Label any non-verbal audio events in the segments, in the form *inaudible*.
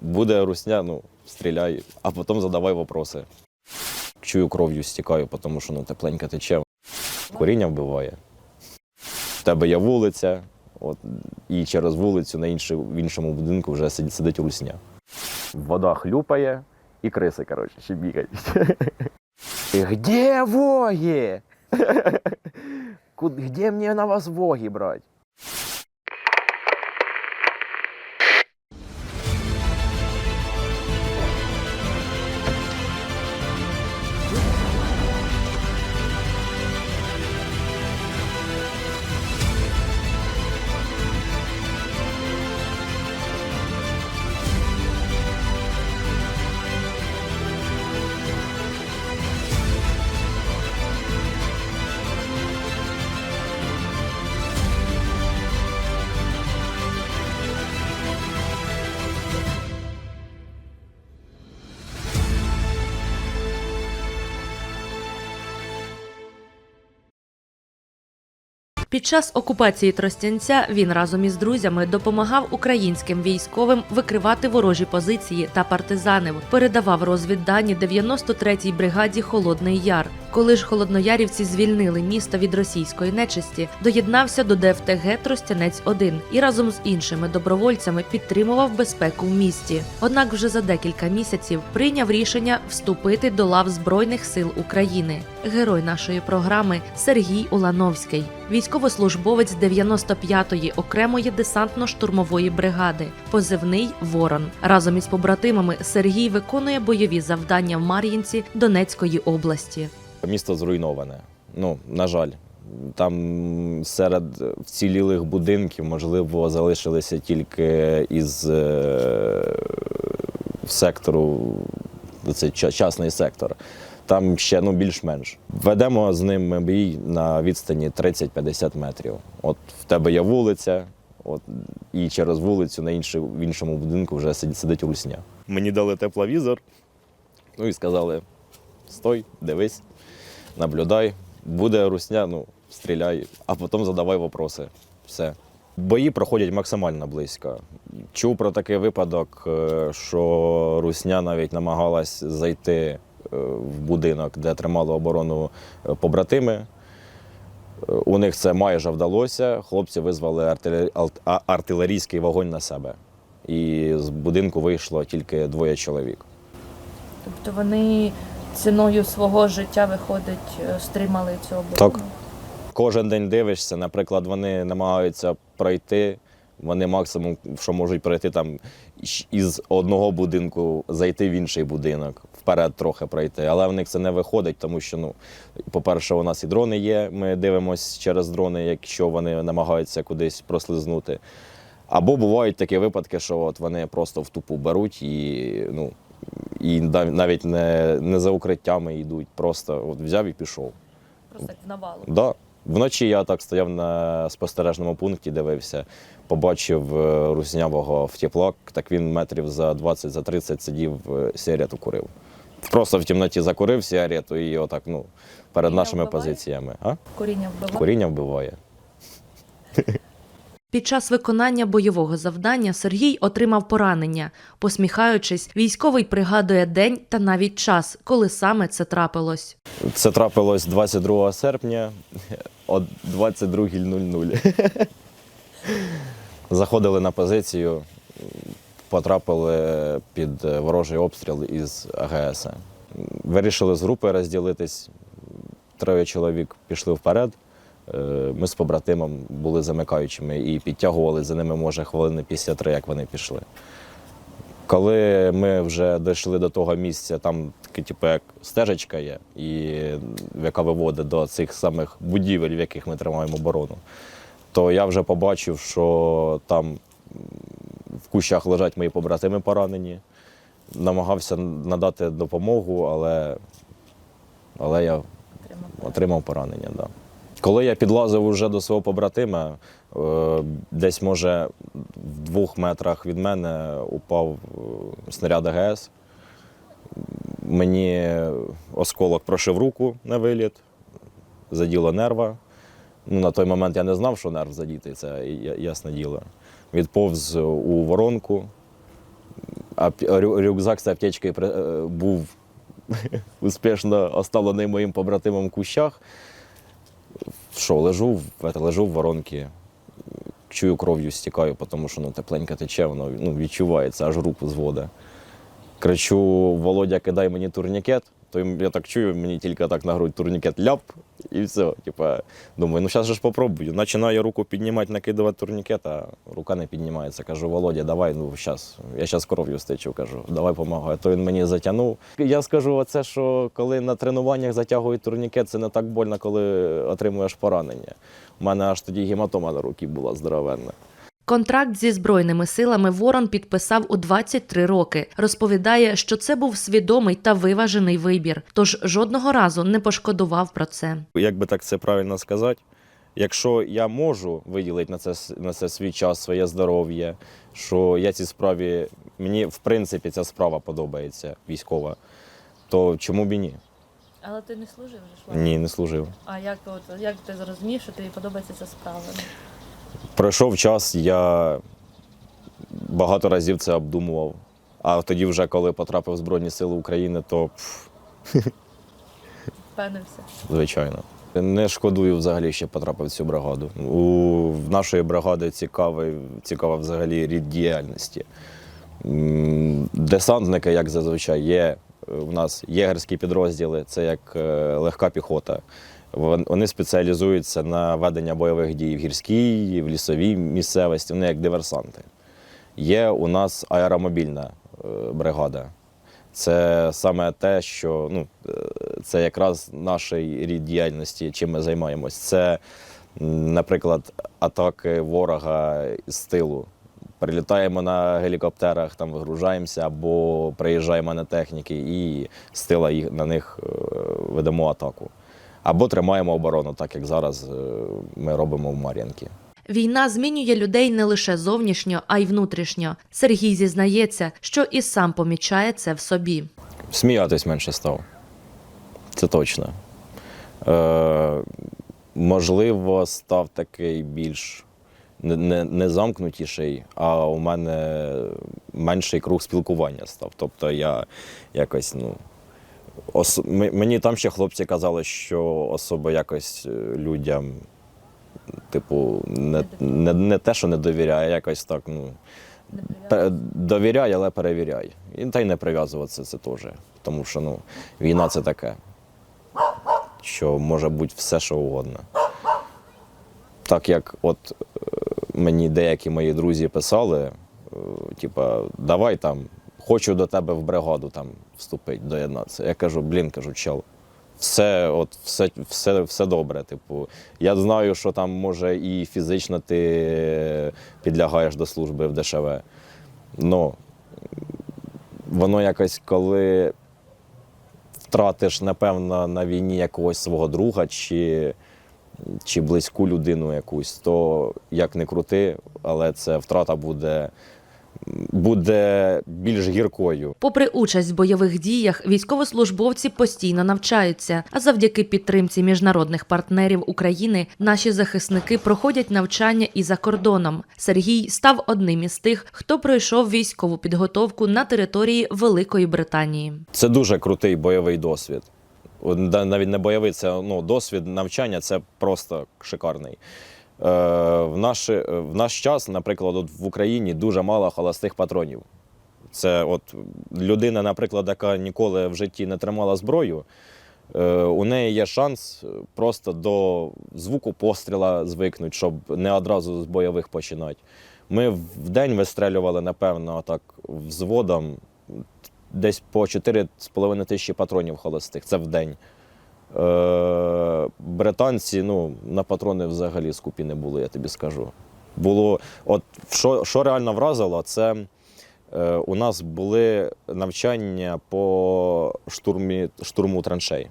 Буде русня, ну, стріляй, а потім задавай вопроси. Чую, кров'ю стікаю, тому що ну, тепленько тече. Коріння вбиває. В тебе є вулиця, от, і через вулицю на інший, в іншому будинку вже сидить, сидить русня. Вода хлюпає і криси, коротше, ще бігають. *laughs* Где воги? *laughs* Где мне на вас воги брать? Під час окупації Тростянця він разом із друзями допомагав українським військовим викривати ворожі позиції та партизанив, передавав розвіддані 93-й бригаді Холодний Яр. Коли ж холодноярівці звільнили місто від російської нечисті, доєднався до ДФТГ Тростянець 1 і разом з іншими добровольцями підтримував безпеку в місті. Однак вже за декілька місяців прийняв рішення вступити до лав Збройних сил України. Герой нашої програми Сергій Улановський, військовослужбовець 95-ї окремої десантно-штурмової бригади, позивний Ворон. Разом із побратимами Сергій виконує бойові завдання в Мар'їнці Донецької області. Місто зруйноване. Ну, на жаль, там серед вцілілих будинків, можливо, залишилися тільки із е, сектору, це ча- частний сектор. Там ще ну, більш-менш. Ведемо з ним бій на відстані 30-50 метрів. От в тебе є вулиця, от, і через вулицю на інший, в іншому будинку вже сидить, русня. Мені дали тепловізор, ну і сказали: стой, дивись наблюдай, буде русня, ну, стріляй, а потім задавай вопроси. Все. Бої проходять максимально близько. Чув про такий випадок, е, що русня навіть намагалась зайти в будинок, де тримали оборону е, побратими. Е, У них це майже вдалося. Хлопці визвали артилерійський вогонь на себе. І з будинку вийшло тільки двоє чоловік. Тобто вони ціною свого життя виходить, е, стримали цю оборону. Так. Кожен день дивишся, наприклад, вони намагаються пройти. Вони максимум, що можуть пройти там із одного будинку, зайти в інший будинок, вперед трохи пройти. Але в них це не виходить, тому що, ну, по-перше, у нас і дрони є. Ми дивимося через дрони, якщо вони намагаються кудись прослизнути. Або бувають такі випадки, що от вони просто в тупу беруть і, ну, і навіть не, не за укриттями йдуть, просто от взяв і пішов. Просто як в навалу. Да. Вночі я так стояв на спостережному пункті, дивився, побачив е, руснявого в теплак, так він метрів за 20 за 30 сидів, е, сигарету курив. Просто в темноті закурив сигарету і отак, ну, перед Куріння нашими вбиває? позиціями. А? Коріння вбиває. Коріння вбиває. *laughs* Під час виконання бойового завдання Сергій отримав поранення. Посміхаючись, військовий пригадує день та навіть час, коли саме це трапилось. Це трапилось 22 серпня о 22.00. *laughs* Заходили на позицію, потрапили під ворожий обстріл із АГС. Вирішили з групи розділитись. Троє чоловік пішли вперед. Е, Ми з побратимом були замикаючими і підтягували за ними, може, хвилини 53, як вони пішли. Коли ми вже дійшли до того місця, там таке, типу, як стежечка є, і яка виводить до цих самих будівель, в яких ми тримаємо оборону, то я вже побачив, що там в кущах лежать мої побратими поранені. Намагався надати допомогу, але, але я Отримав. поранення. Да. Коли я підлазив уже до свого побратима, е, десь, може, в двох метрах від мене упав е, снаряд АГС. Мені осколок прошив руку на виліт, заділо нерва. Ну, на той момент я не знав, що нерв задітий, це ясне діло. Відповз у воронку, А рюкзак з аптечкою е, був *laughs* успішно оставлений моїм побратимом в кущах. Що, лежу, лежу в воронці, чую кров'ю стікаю, тому що ну, тепленько тече, воно ну, відчувається, аж руку зводе. Кричу: Володя, кидай мені турнікет. То я так чую, мені тільки так на грудь турнікет ляп, і все. Типа, думаю, ну зараз ж попробую. Починаю руку піднімати, накидувати турнікет, а рука не піднімається. Кажу, Володя, давай, ну зараз, я зараз кров'ю стечу, кажу, давай помагай. То він мені затягнув. Я скажу оце, що коли на тренуваннях затягують турнікет, це не так больно, коли отримуєш поранення. У мене аж тоді гематома на руці була здоровенна. Контракт зі збройними силами Ворон підписав у 23 роки. Розповідає, що це був свідомий та виважений вибір, тож жодного разу не пошкодував про це. як би так це правильно сказати, якщо я можу виділити на це, на це свій час, своє здоров'я, що я цій справі, мені в принципі ця справа подобається військова, то чому б і ні? Але ти не служив вже? Ні, не служив. А як, от, як ти зрозумів, що тобі подобається ця справа? Пройшов час, я багато разів це обдумував. А тоді, вже коли потрапив в Збройні Сили України, то Впевнився. Звичайно. Не шкодую взагалі, що потрапив в цю бригаду. У в нашої бригади цікавий, цікава взагалі рід діяльності. М, Десантники, як зазвичай, є. У нас єгерські підрозділи, це як е, легка піхота. Вон- Вони спеціалізуються на ведення бойових дій в гірській, в лісовій місцевості, вони як диверсанти. Є у нас аеромобільна е, бригада. Це саме те, що ну, е, це якраз наш рід діяльності, чим ми займаємось. Це, наприклад, атаки ворога з тилу. Прилітаємо на гелікоптерах, там вигружаємося або приїжджаємо на техніки і з тила їх, на них е, ведемо атаку. Або тримаємо оборону, так як зараз е, ми робимо в Мар'янці. Війна змінює людей не лише зовнішньо, а й внутрішньо. Сергій зізнається, що і сам помічає це в собі. Сміятись менше став. Це точно. Е, можливо, став такий більш не, не замкнутіший, а у мене менший круг спілкування став. Тобто я якось, ну. Ос... Мені там ще хлопці казали, що особо якось е, людям, типу, не, не, не те, що не довіряє, а якось так, ну. Не Довіряй, але перевіряй. І та й не прив'язуватися це теж. Тому що ну, війна це таке, що може бути все, що угодно. Так як от е, мені деякі мої друзі писали, е, типа, давай там, хочу до тебе в бригаду там вступити, доєднатися. Я кажу, блін, кажу, чел. Все, от, все, все, все добре. Типу, я знаю, що там може і фізично ти підлягаєш до служби в ДШВ. Ну, воно якось, коли втратиш, напевно, на війні якогось свого друга чи, чи близьку людину якусь, то як не крути, але це втрата буде, буде більш гіркою. Попри участь в бойових діях, військовослужбовці постійно навчаються. А завдяки підтримці міжнародних партнерів України наші захисники проходять навчання і за кордоном. Сергій став одним із тих, хто пройшов військову підготовку на території Великої Британії. Це дуже крутий бойовий досвід. Навіть не бойовий, це ну, досвід навчання це просто шикарний. Е, в, наш, в наш час, наприклад, от в Україні дуже мало холостих патронів. Це от людина, наприклад, яка ніколи в житті не тримала зброю, е, у неї є шанс просто до звуку постріла звикнути, щоб не одразу з бойових починати. Ми в день вистрелювали, напевно, так взводом десь по 4,5 тисячі патронів холостих. Це в день. Е, британці ну, на патрони взагалі скупі не були, я тобі скажу. Було, от що, що реально вразило, це е, у нас були навчання по штурмі, штурму траншей.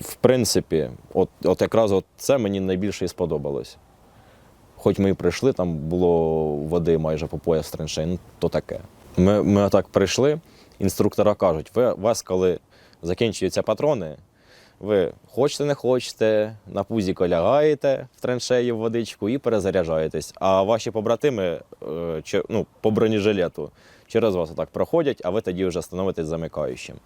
В принципі, от, от якраз от це мені найбільше і сподобалось. Хоч ми і прийшли, там було води майже по пояс траншей, ну то таке. Ми, ми отак прийшли, інструктора кажуть, ви, вас, коли закінчуються патрони, Ви хочете, не хочете, на пузіко лягаєте в траншеї в водичку і перезаряджаєтесь. А ваші побратими е, ну, по бронежилету через вас отак проходять, а ви тоді вже становитесь замикаючим.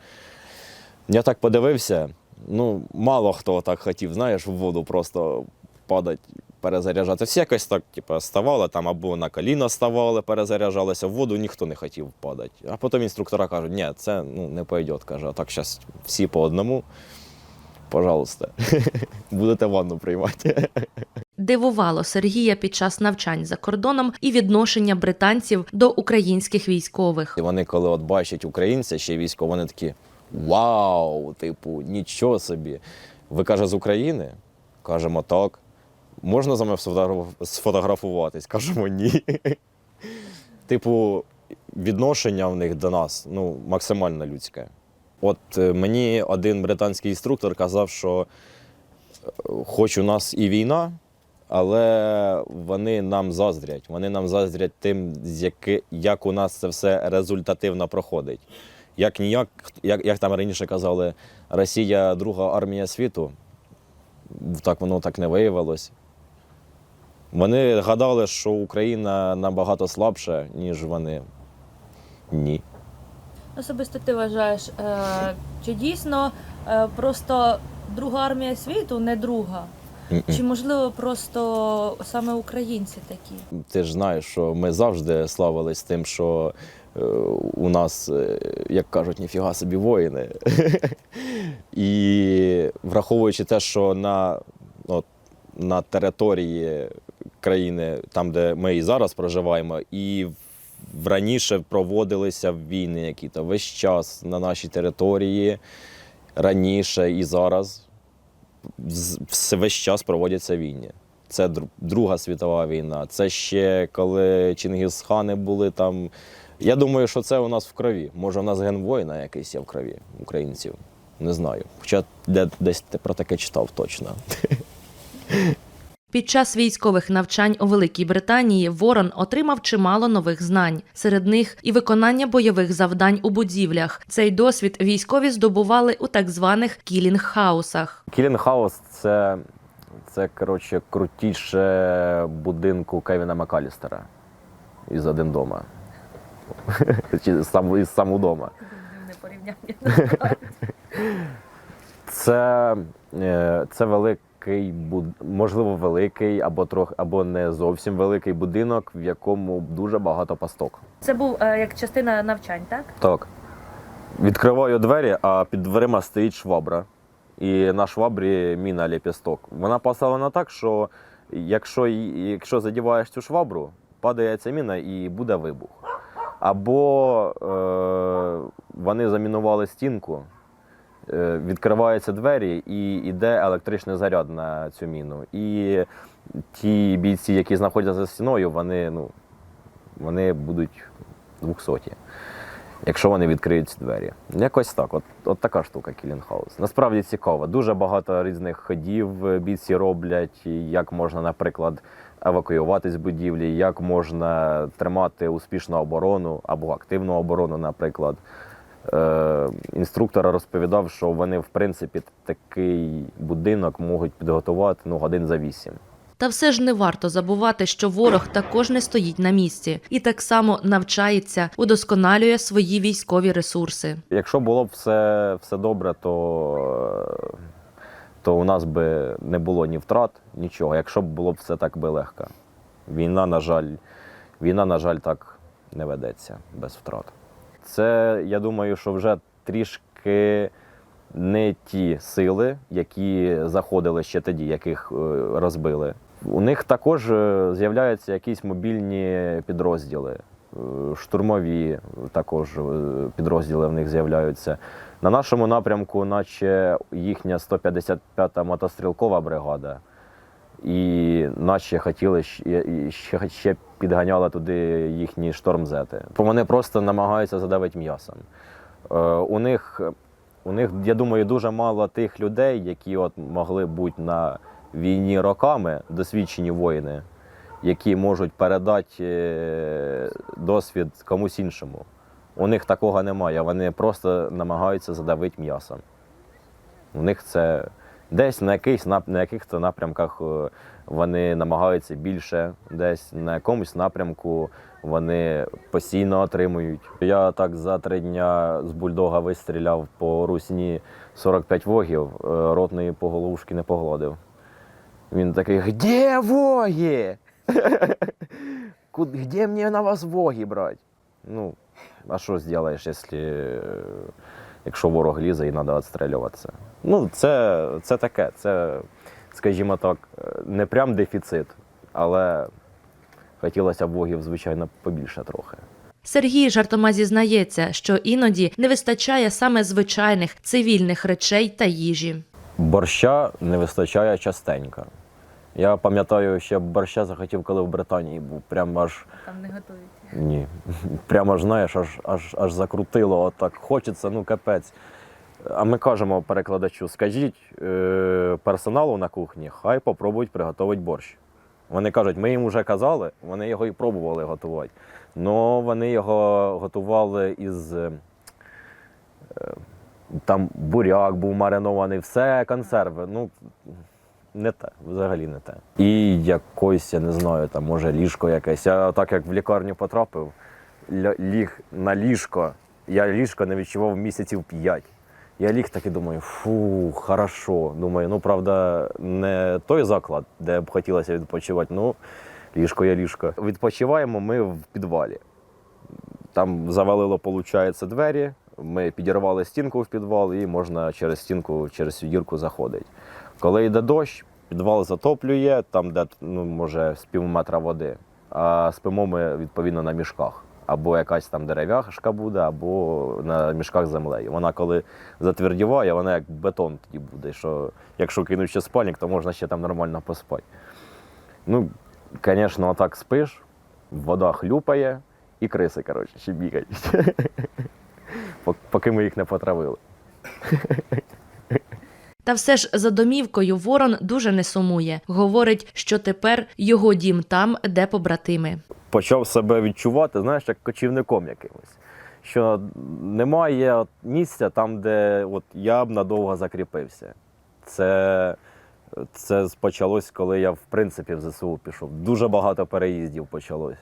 Я так подивився, ну, мало хто так хотів, знаєш, в воду просто падати, перезаряджати. Всі якось так, типу, ставали там або на коліна ставали, перезаряджалися в воду, ніхто не хотів падати. А потім інструктора кажуть, ні, це ну, не пойде. Каже, а так зараз всі по одному. Пожалуйста, *laughs* будете ванну приймати. Дивувало Сергія під час навчань за кордоном і відношення британців до українських військових. І вони, коли от бачать українця, ще військово, вони такі вау, типу, нічого собі. Ви каже, з України? Кажемо так. Можна за мною сфотографуватись? Кажемо ні. *laughs* Типу, відношення в них до нас ну, максимально людське. От е, мені один британський інструктор казав, що е, хоч у нас і війна, але вони нам заздрять. Вони нам заздрять тим, як у нас це все результативно проходить. Як ніяк, як, як там раніше казали, Росія друга армія світу, так воно так не виявилось. Вони гадали, що Україна набагато слабша, ніж вони. Ні. Особисто ти вважаєш, е, чи дійсно е, просто друга армія світу не друга? Чи можливо просто саме українці такі? Ти ж знаєш, що ми завжди славились тим, що е, у нас, як кажуть, ніфіга собі воїни. *laughs* І враховуючи те, що на, от, на території країни, там, де ми і зараз проживаємо, і в- раніше проводилися війни які-то весь час на нашій території, раніше і зараз весь час проводяться війни. Це Друга світова війна. Це ще коли Чингісхани були там. Я думаю, що це у нас в крові. Може, у нас ген воїна якийсь є в крові українців. Не знаю. Хоча де, десь про таке читав точно. *laughs* Під час військових навчань у Великій Британії Ворон отримав чимало нових знань. Серед них і виконання бойових завдань у будівлях. Цей досвід військові здобували у так званих кілінг-хаусах. Кілінг Хаус це, це коротше, крутіше будинку Кевіна Макалістера із один дома. *laughs* Чи сам, із сам удома. Не порівняння. Це, е, це великий, буд- можливо, великий або трох, або не зовсім великий будинок, в якому дуже багато пасток. Це був е, як частина навчань, так? Так. Відкриваю двері, а під дверима стоїть швабра. І на швабрі міна ліпісток. Вона поставлена так, що якщо, якщо задіваєш цю швабру, падає ця міна і буде вибух. Або е, вони замінували стінку, відкриваються двері і йде електричний заряд на цю міну. І ті бійці, які знаходяться за стіною, вони, ну, вони будуть двохсоті якщо вони відкриють ці двері. Якось так, от, от така штука Кілінхаус. Насправді цікаво. Дуже багато різних ходів е, бійці роблять, як можна, наприклад, евакуювати з будівлі, як можна тримати успішну оборону або активну оборону, наприклад. Е, інструктор розповідав, що вони, в принципі, такий будинок можуть підготувати ну, годин за вісім. Та все ж не варто забувати, що ворог також не стоїть на місці і так само навчається, удосконалює свої військові ресурси. Якщо було б все, все добре, то, то у нас би не було ні втрат, нічого. Якщо б було б все так би легко. Війна, на жаль, війна, на жаль, так не ведеться без втрат. Це, я думаю, що вже трішки не ті сили, які заходили ще тоді, яких е, розбили. У них також е, з'являються якісь мобільні підрозділи, е, штурмові також підрозділи в них з'являються. На нашому напрямку, наче їхня 155-та мотострілкова бригада, і наче хотіли ще, ще підганяли туди їхні штормзети. Вони просто намагаються задавити м'ясом. Е, У них, у них, я думаю, дуже мало тих людей, які от могли бути на війні роками, досвідчені воїни, які можуть передати е, досвід комусь іншому. У них такого немає. Вони просто намагаються задавити м'ясом. У них це десь на якихось на яких-то напрямках е, вони намагаються більше, десь на якомусь напрямку вони постійно отримують. Я так за три дня з бульдога вистріляв по русні 45 вогів, е, ротної по головушки не погладив. Він такий: Где воги? *laughs* Где мені на вас воги брати? Ну, а що зробиш, якщо, е, якщо ворог лізе і треба відстрілюватися? Ну, це, це таке, це, скажімо так, не прям дефіцит, але хотілося б вогів, звичайно, побільше трохи. Сергій жартома зізнається, що іноді не вистачає саме звичайних цивільних речей та їжі. Борща не вистачає частенько. Я пам'ятаю, ще борща захотів, коли в Британії був. Прям аж Там не готують. ні. *laughs* Прямо ж знаєш, аж, аж, аж закрутило. Отак хочеться, ну капець. А ми кажемо перекладачу: скажіть е, персоналу на кухні, хай попробують приготувати борщ. Вони кажуть, ми їм вже казали, вони його і пробували готувати. але вони його готували із. е, там буряк був маринований, все консерви. Ну, не те, взагалі не те. І якось, я не знаю, там, може, ліжко якесь. Я так як в лікарню потрапив, ліг на ліжко. Я ліжко не відчував місяців п'ять. Я ліг так і думаю, фу, хорошо. Думаю, ну правда, не той заклад, де б хотілося відпочивати, ну ліжко є ліжко. Відпочиваємо ми в підвалі. Там завалило, виходить, двері. Ми підірвали стінку в підвал і можна через стінку, через дірку заходити. Коли йде дощ, підвал затоплює, там, де ну, може з пів метра води. А спимо ми відповідно на мішках. Або якась там дерев'яшка буде, або на мішках землею. Вона коли затвердіває, вона як бетон тоді буде. Що якщо кинуть ще спальник, то можна ще там нормально поспати. Ну, звісно, отак спиш, вода хлюпає і криси, коротше, ще бігають. *laughs* Поки ми їх не потравили. *laughs* Та все ж за домівкою Ворон дуже не сумує. Говорить, що тепер його дім там, де побратими. почав себе відчувати, знаєш, як кочівником якимось. Що немає місця там, де от я б надовго закріпився. Це, це почалось, коли я в принципі в ЗСУ пішов. Дуже багато переїздів почалось.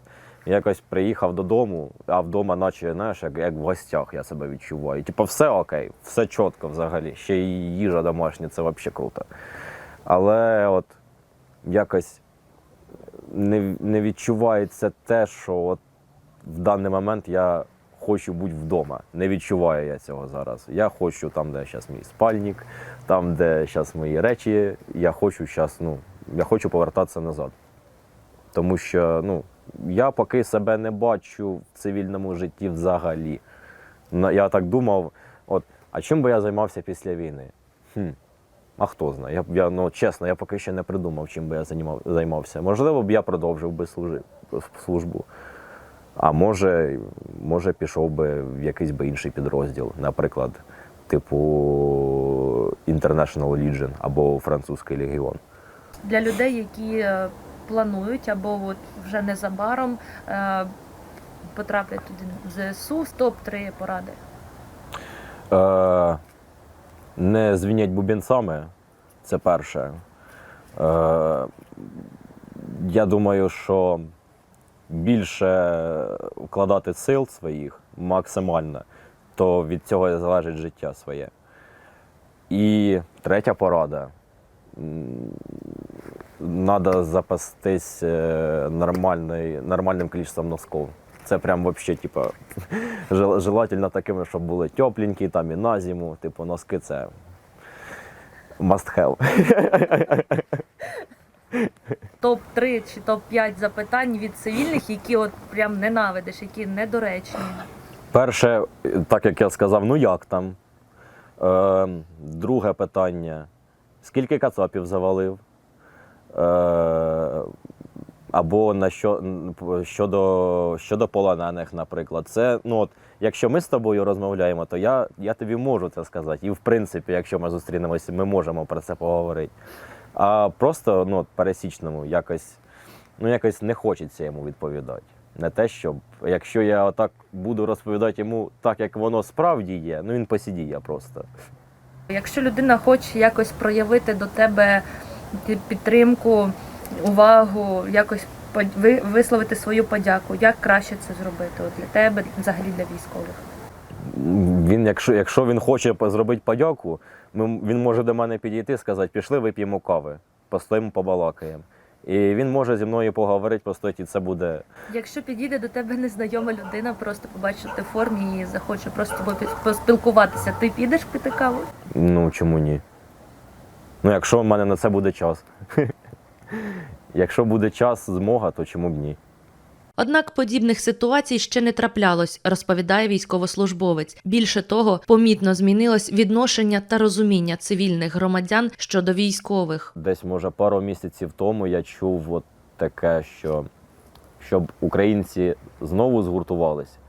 Якось приїхав додому, а вдома, наче знаєш, як, як в гостях я себе відчуваю. Типу, все окей, все чітко взагалі. Ще й їжа домашня, це взагалі круто. Але от якось не, не відчувається те, що от в даний момент я хочу бути вдома. Не відчуваю я цього зараз. Я хочу там, де зараз мій спальник, там, де зараз мої речі. Я хочу зараз, ну, я хочу повертатися назад. Тому що ну, я поки себе не бачу в цивільному житті взагалі. Я так думав, от, а чим би я займався після війни? Хм. А хто знає? Я, я, ну, чесно, я поки ще не придумав, чим би я займав, займався. Можливо, б я продовжив би служи- службу. А може, може, пішов би в якийсь би інший підрозділ, наприклад, типу International Legion або Французький легіон. Для людей, які е, планують або от вже незабаром е, потраплять туди в ЗСУ, топ-3 поради. Е, не звінять бубенцями, це перше. Е, я думаю, що більше вкладати сил своїх максимально, то від цього залежить життя своє. І третя порада. Треба запастись е, нормальний, нормальним кількістю носків. Це прям вообще, типа, *laughs* желательно такими, щоб були тепленькі, там і на зиму. Типу, носки це must have. *laughs* Топ-3 чи топ-5 запитань від цивільних, які от прям ненавидиш, які недоречні. Перше, так як я сказав, ну як там? Е, друге питання: скільки кацапів завалив? Е, або на що, щодо, щодо полонених, наприклад. Це, ну, от, якщо ми з тобою розмовляємо, то я, я тобі можу це сказати. І в принципі, якщо ми зустрінемося, ми можемо про це поговорити. А просто ну, пересічному якось, ну, якось не хочеться йому відповідати. Не те, щоб якщо я отак буду розповідати йому так, як воно справді є, ну він посідіє просто. Якщо людина хоче якось проявити до тебе підтримку, увагу, якось висловити свою подяку, як краще це зробити от для тебе, взагалі для військових? Він, якщо, якщо він хоче зробити подяку, він може до мене підійти і сказати, пішли, вип'ємо кави, постоїмо, побалакаємо. І він може зі мною поговорити, постоїть, і це буде Якщо підійде до тебе незнайома людина, просто побачить, в формі і захоче просто поспілкуватися, ти підеш пити каву? Ну, чому ні? Ну, якщо в мене на це буде час. *laughs* Якщо буде час, змога, то чому б ні? Однак подібних ситуацій ще не траплялось, розповідає військовослужбовець. Більше того, помітно змінилось відношення та розуміння цивільних громадян щодо військових. Десь, може, пару місяців тому я чув от таке, що щоб українці знову згуртувались, е,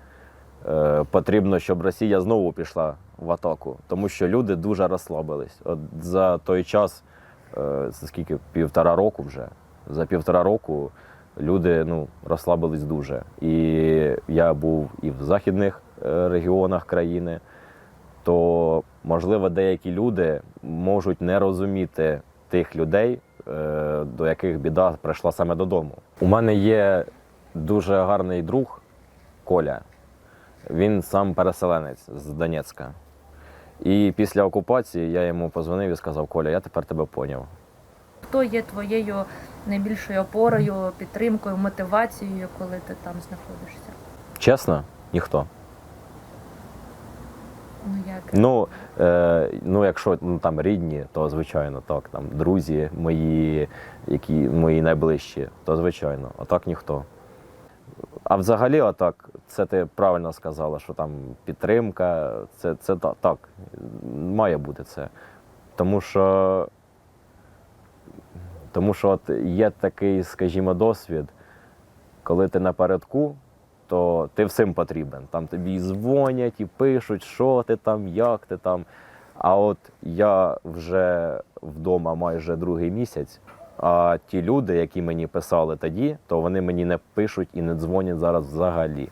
потрібно, щоб Росія знову пішла в атаку, тому що люди дуже розслабились. От за той час, е, це скільки півтора року вже, за півтора року люди ну, розслабились дуже. І я був і в західних е, регіонах країни, то можливо деякі люди можуть не розуміти тих людей, е, до яких біда прийшла саме додому. У мене є дуже гарний друг Коля. Він сам переселенець з Донецька. І після окупації я йому позвонив і сказав: Коля, я тепер тебе поняв. Хто є твоєю найбільшою опорою, підтримкою, мотивацією, коли ти там знаходишся? Чесно, ніхто. Ну як? Ну, е, ну якщо ну, там рідні, то звичайно так. Там друзі мої, які мої найближчі, то звичайно, а так ніхто. А взагалі, отак, це ти правильно сказала, що там підтримка, це, це та- так, має бути це. Тому що, тому що от є такий, скажімо, досвід, коли ти напередку, то ти всім потрібен. Там тобі дзвонять, і пишуть, що ти там, як ти там. А от я вже вдома майже другий місяць. А ті люди, які мені писали тоді, то вони мені не пишуть і не дзвонять зараз взагалі.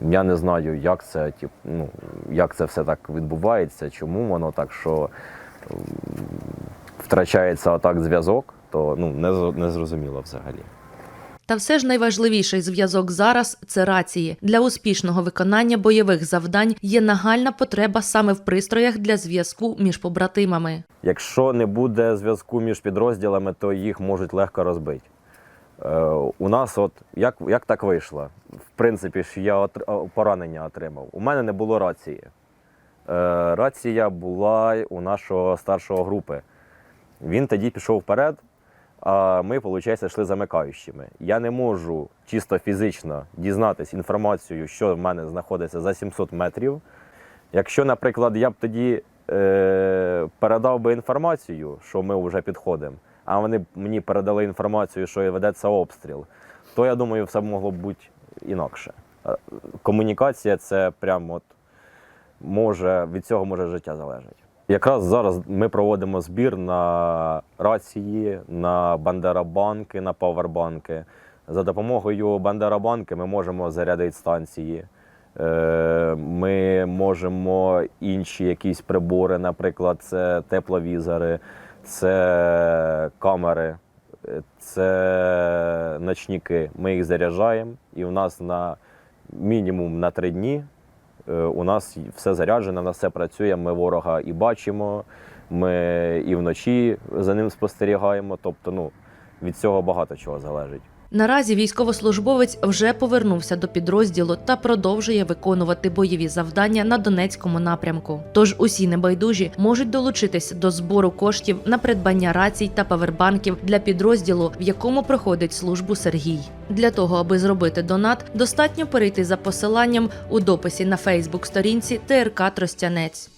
Я не знаю, як це, тип, ну, як це все так відбувається, чому воно так, що втрачається отак зв'язок, то ну, не, не зрозуміло взагалі. Та все ж найважливіший зв'язок зараз це рації. Для успішного виконання бойових завдань є нагальна потреба саме в пристроях для зв'язку між побратимами. Якщо не буде зв'язку між підрозділами, то їх можуть легко розбити. Е, у нас, от як, як так вийшло? В принципі, що я е, поранення отримав. У мене не було рації. Е, рація була у нашого старшого групи. Він тоді пішов вперед, а ми, виходить, йшли замикаючими. Я не можу чисто фізично дізнатися інформацію, що в мене знаходиться за 700 метрів. Якщо, наприклад, я б тоді е, передав би інформацію, що ми вже підходимо, а вони б мені передали інформацію, що ведеться обстріл, то я думаю, все могло б бути інакше. Комунікація це прям от може від цього може життя залежить. Якраз зараз ми проводимо збір на рації, на бандерабанки, на павербанки. За допомогою бандерабанки ми можемо зарядити станції. Е, Ми можемо інші якісь прибори, наприклад, це тепловізори, це камери, це ночники. Ми їх заряджаємо, і у нас на мінімум на три дні у нас все заряджено, у нас все працює. Ми ворога і бачимо, ми і вночі за ним спостерігаємо. Тобто, ну, від цього багато чого залежить. Наразі військовослужбовець вже повернувся до підрозділу та продовжує виконувати бойові завдання на Донецькому напрямку. Тож усі небайдужі можуть долучитись до збору коштів на придбання рацій та павербанків для підрозділу, в якому проходить службу Сергій. Для того, аби зробити донат, достатньо перейти за посиланням у дописі на Фейсбук сторінці ТРК Тростянець.